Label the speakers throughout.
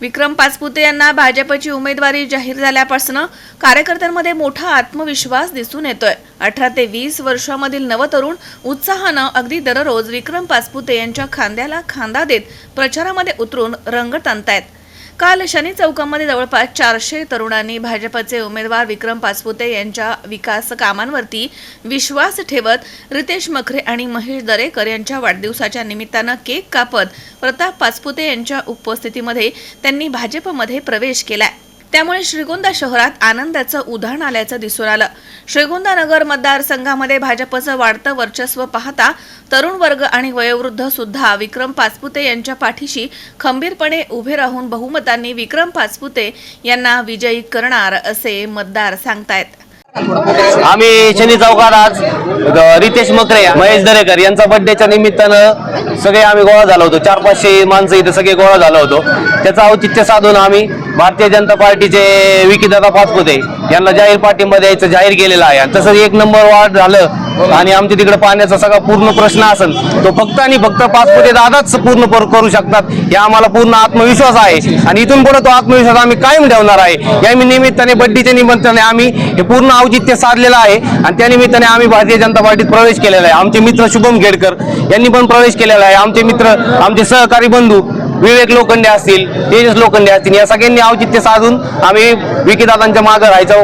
Speaker 1: विक्रम पाचपुते यांना भाजपची उमेदवारी जाहीर झाल्यापासून कार्यकर्त्यांमध्ये मोठा आत्मविश्वास दिसून येतोय. अठरा ते वीस वर्षामधील नवतरुण उत्साहानं अगदी दररोज विक्रम पाचपुते यांच्या खांद्याला खांदा देत प्रचारामध्ये उतरून रंगत आणतायत काल शनी चौकामध्ये जवळपास चारशे तरुणांनी भाजपचे उमेदवार विक्रम पाचपुते यांच्या विकास कामांवरती विश्वास ठेवत रितेश मखरे आणि महेश दरेकर यांच्या वाढदिवसाच्या निमित्तानं केक कापत प्रताप पाचपुते यांच्या उपस्थितीमध्ये त्यांनी भाजपमध्ये प्रवेश केलाय. त्यामुळे श्रीगोंदा शहरात आनंदाचं उधाण आल्याचं दिसून आलं. श्रीगोंदा नगर मतदारसंघामध्ये भाजपचं वाढतं वर्चस्व पाहता तरुण वर्ग आणि वयोवृद्ध सुद्धा विक्रम पाचपुते यांच्या पाठीशी खंबीरपणे उभे राहून बहुमतांनी विक्रम पाचपुते यांना विजयी करणार असे मतदार सांगतायत.
Speaker 2: आम्ही शनी चौकात आज रितेश मकरे महेश दरेकर यांचा बर्थडेच्या निमित्तानं सगळे आम्ही गोळा झालो होतो. चार पाचशे माणसं इथं सगळे गोळा झालो होतो. त्याचं औचित्य साधून आम्ही भारतीय जनता पार्टीचे विकीदादा पाचपुते यांना जाहीर पाठिंबा द्यायचं जाहीर केलेलं आहे. आणि तसंच एक नंबर वार्ड झालं आणि आमच्या तिकडे पाण्याचा सगळा पूर्ण प्रश्न असेल तो फक्त आणि फक्त पाचपुते दादाच पूर्ण करू शकतात. हे आम्हाला पूर्ण आत्मविश्वास आहे. आणि इथून पुढे तो आत्मविश्वास आम्ही कायम ठेवणार आहे. या निमित्ताने बड्डीच्या निमित्ताने आम्ही हे पूर्ण औचित्य साधलेलं आहे. आणि त्या निमित्ताने आम्ही भारतीय जनता पार्टीत प्रवेश केलेला आहे. आमचे मित्र शुभम घेडकर यांनी पण प्रवेश केलेला आहे. आमचे मित्र आमचे सहकारी बंधू विवेक लोखंडे असतील तेजस लोखंडे असतील या सगळ्यांनी औचित्य साधून आम्ही विकीदादांच्या मागे राहायचा.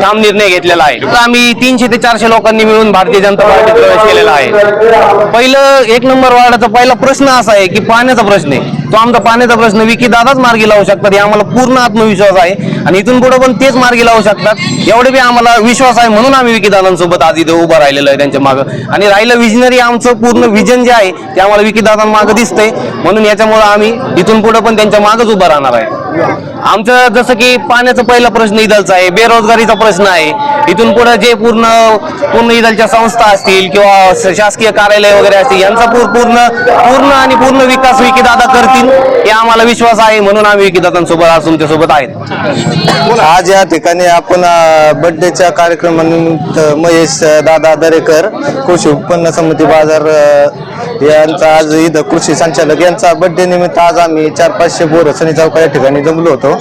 Speaker 2: ठाम निर्णय घेतलेला आहे. तर आम्ही तीनशे ते चारशे लोकांनी मिळून भारतीय जनता पार्टीत प्रवेश केलेला आहे. पहिलं एक नंबर वार्डाचा पहिला प्रश्न असा आहे की पाण्याचा प्रश्न आहे. तो आमचा पाण्याचा प्रश्न विकी दादाच मार्गी लावू शकतात हे आम्हाला पूर्ण आत्मविश्वास आहे. आणि इथून पुढे पण तेच मार्गी लावू शकतात. एवढे बी आम्हाला विश्वास आहे म्हणून आम्ही विकीदादांसोबत आज इथे उभं राहिलेलं आहे त्यांच्या मागं. आणि राहिलं विजनरी आमचं पूर्ण विजन जे आहे ते आम्हाला विकी दादांमागं दिसतंय. म्हणून याच्यामुळे आम्ही इथून पुढे पण त्यांच्या मागच उभं राहणार आहे. आमचं जसं की पाण्याचा पहिला प्रश्न इदलचा आहे बेरोजगारीचा प्रश्न आहे. इथून पुढे जे पूर्ण पूर्ण इदलच्या संस्था असतील किंवा शासकीय कार्यालय वगैरे असतील यांचा पूर्ण पूर्ण आणि पूर्ण विकास विकीदादा करतील. हे आम्हाला विश्वास आहे म्हणून आम्ही विकीदातांसोबत आज तुमच्यासोबत आहेत.
Speaker 3: आज या ठिकाणी आपण बर्थडेच्या कार्यक्रमानिमित्त महेश दादा दरेकर कृषी उत्पन्न समिती बाजार यांचा आज इथं कृषी संचालक यांचा बर्थडे निमित्त आज आम्ही चार पाचशे बोर सनी चौका या ठिकाणी जमलो होतो.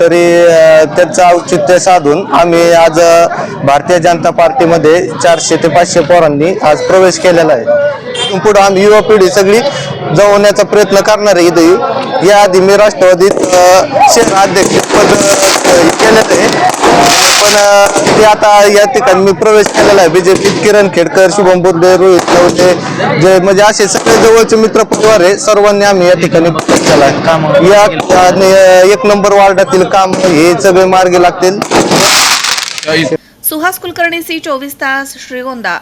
Speaker 3: तरी अ, त्यांचं औचित्य साधून आम्ही आज भारतीय जनता पार्टीमध्ये चारशे ते पाचशे पोरांनी आज प्रवेश केलेला आहे. पुढे आम्ही युवा पिढी सगळी जवळण्याचा प्रयत्न करणार आहे इथे. याआधी मी राष्ट्रवादीत शहर अध्यक्षपद अ, केलेलं आहे. पण ते आता या ठिकाणी मी प्रवेश केलेला आहे. बीजेपीत किरण खेडकर शुभम बुर्डे रोहित नवते जे म्हणजे असे सगळे जवळचे मित्र परिवार आहे. सर्वांनी आम्ही या ठिकाणी प्रवेश केला आहे. या एक नंबर वार्डातील काम हे सगळे मार्गी लागतील.
Speaker 1: सुहास कुलकर्णी सी चोवीस तास श्रीगोंदा.